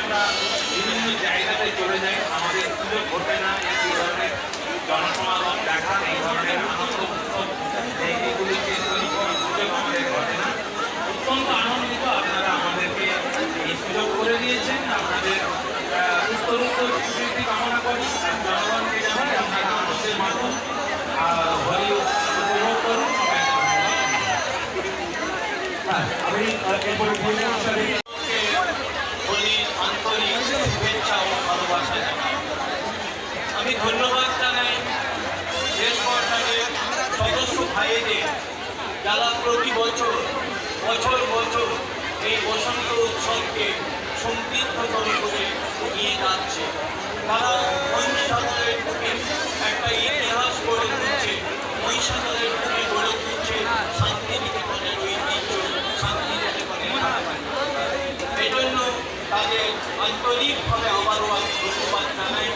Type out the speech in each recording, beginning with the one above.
আমরা বিভিন্ন জায়গাতে চলে যাই আমাদের সুযোগ ঘটে না এই ধরনের জনসমাগম দেখা এই ধরনের আনন্দ উৎসব এইগুলিকে তৈরি করার সুযোগ আমাদের ঘটে না অত্যন্ত আনন্দিত আপনারা আমাদেরকে এই সুযোগ করে দিয়েছেন আপনাদের আহ, উত্তরোত্তর স্বীকৃতি কামনা করি আর জনগণকে জানাই আপনারা আনন্দের মাধ্যম হোলি উপভোগ করুন সবাইকে ধন্যবাদ আমি এরপরে বলি হিসাবে হোলির আন্তরিক শুভেচ্ছা ও ভালোবাসা জানাই আমি ধন্যবাদ জানাই দেশ সরকারের সদস্য ভাইদের যারা প্রতি বছর বছর বছর এই বসন্ত উৎসবকে সমৃদ্ধতর করে নিয়ে যাচ্ছে তারা মহিষাদলের বুকে একটা ইতিহাস গড়ে তুলছে মহিষাদলের বুকে গড়ে তুলছে শান্তিনিকেতনের ঐতিহ্য শান্তিনিকেতনের রাজধানী এই জন্য তাদের আন্তরিকভাবে আবারও আমি ধন্যবাদ জানাই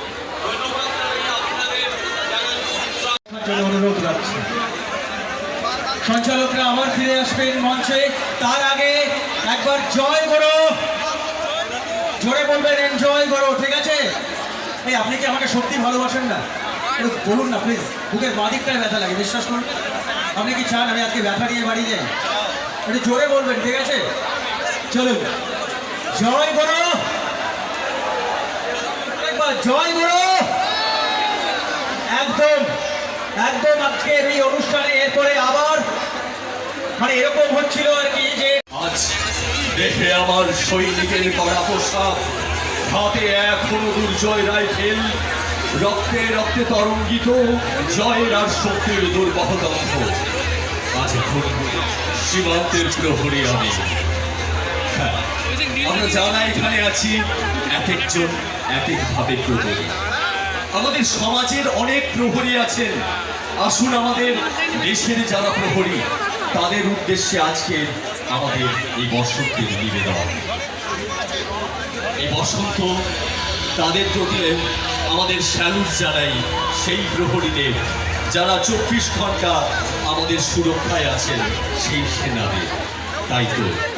ধন্যবাদ জানাই আপনাদের অনুরোধ রাখছি সঞ্চালকরা আবার ফিরে আসবেন মঞ্চে। তার আগে একবার জয় করো। জোরে বলবেন এনজয় করো, ঠিক আছে? এই, আপনি কি আমাকে সত্যি ভালোবাসেন না? বলুন না প্লিজ বুকের বাদিকটায় ব্যথা লাগে, বিশ্বাস করুন। আপনি কি চান আমি আজকে ব্যথা নিয়ে বাড়ি যাই? একটু জোরে বলবেন, ঠিক আছে? চলুন। জয় করো! জয় করো! একদম একদম আজকের এই অনুষ্ঠানে, এরপরে আবার মানে এরকম হচ্ছিল আর কি যে দেখে আমার সৈনিকের করা পোশাক হাতে এখনও দুর্জয় রাইফেল রক্তে রক্তে তরঙ্গিত। জয়ের আর শক্তির দুর্বহ আজ সীমান্তের প্রহরী আমি। হ্যাঁ, আমরা যারা এখানে আছি এক একজন এক একভাবে প্রহরী। আমাদের সমাজের অনেক প্রহরী আছেন। আসুন আমাদের দেশের যারা প্রহরী তাদের উদ্দেশ্যে আজকে আমাদের এই বসন্তের নিবেদন। এই বসন্ত তাদের প্রতি আমাদের স্যালুট জানাই সেই প্রহরীদের, যারা চব্বিশ ঘণ্টা আমাদের সুরক্ষায় আছেন, সেই সেনাদের। তাই তো।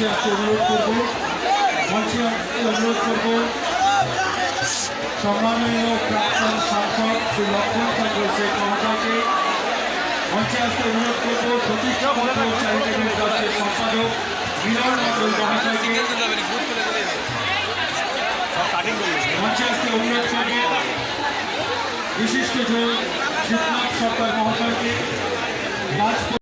মঞ্চে আসতে অনুরোধ করব। মঞ্চে আসতে অনুরোধ করব। সম্মাননীয় প্রাক্তন সাংসদ শ্রী লক্ষণ চন্দ্র শেখ মহাশয়কে মঞ্চে আসতে অনুরোধ করব মন্ডল চ্যারিটেবল ট্রাস্টের সম্পাদক মিলন মন্ডল মহাশয়কে মঞ্চে আসতে অনুরোধ করব, বিশিষ্ট জন শিবনাথ সরকার মহাশয়কে রাজপথ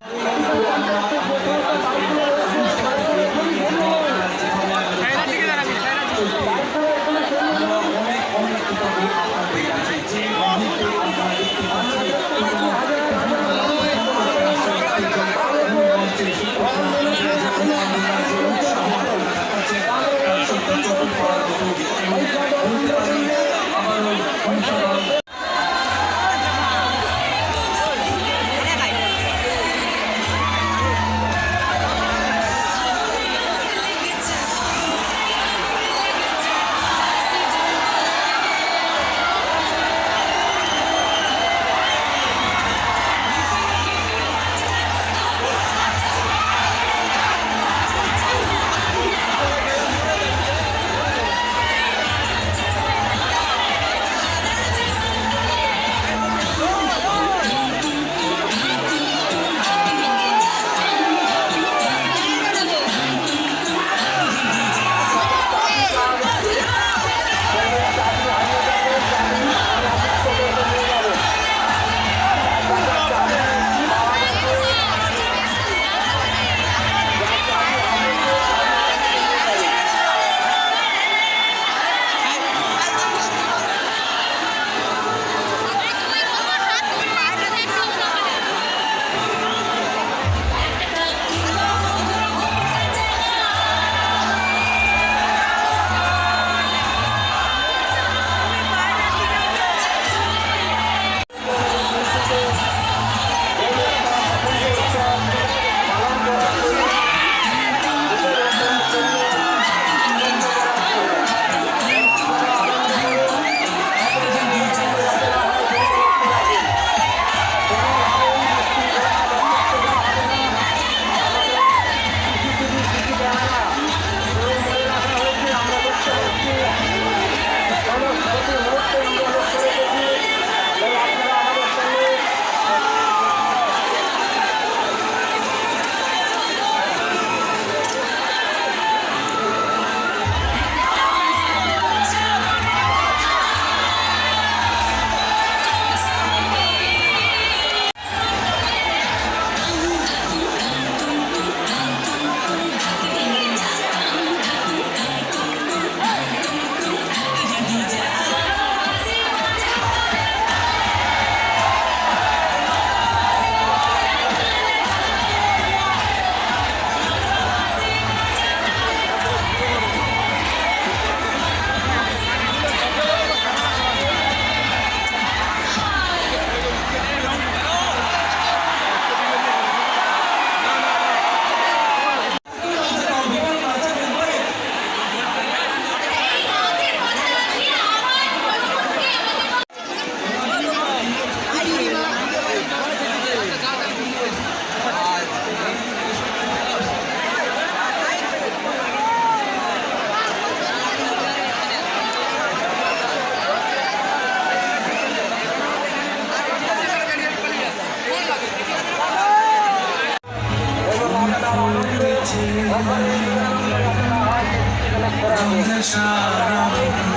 சாரம்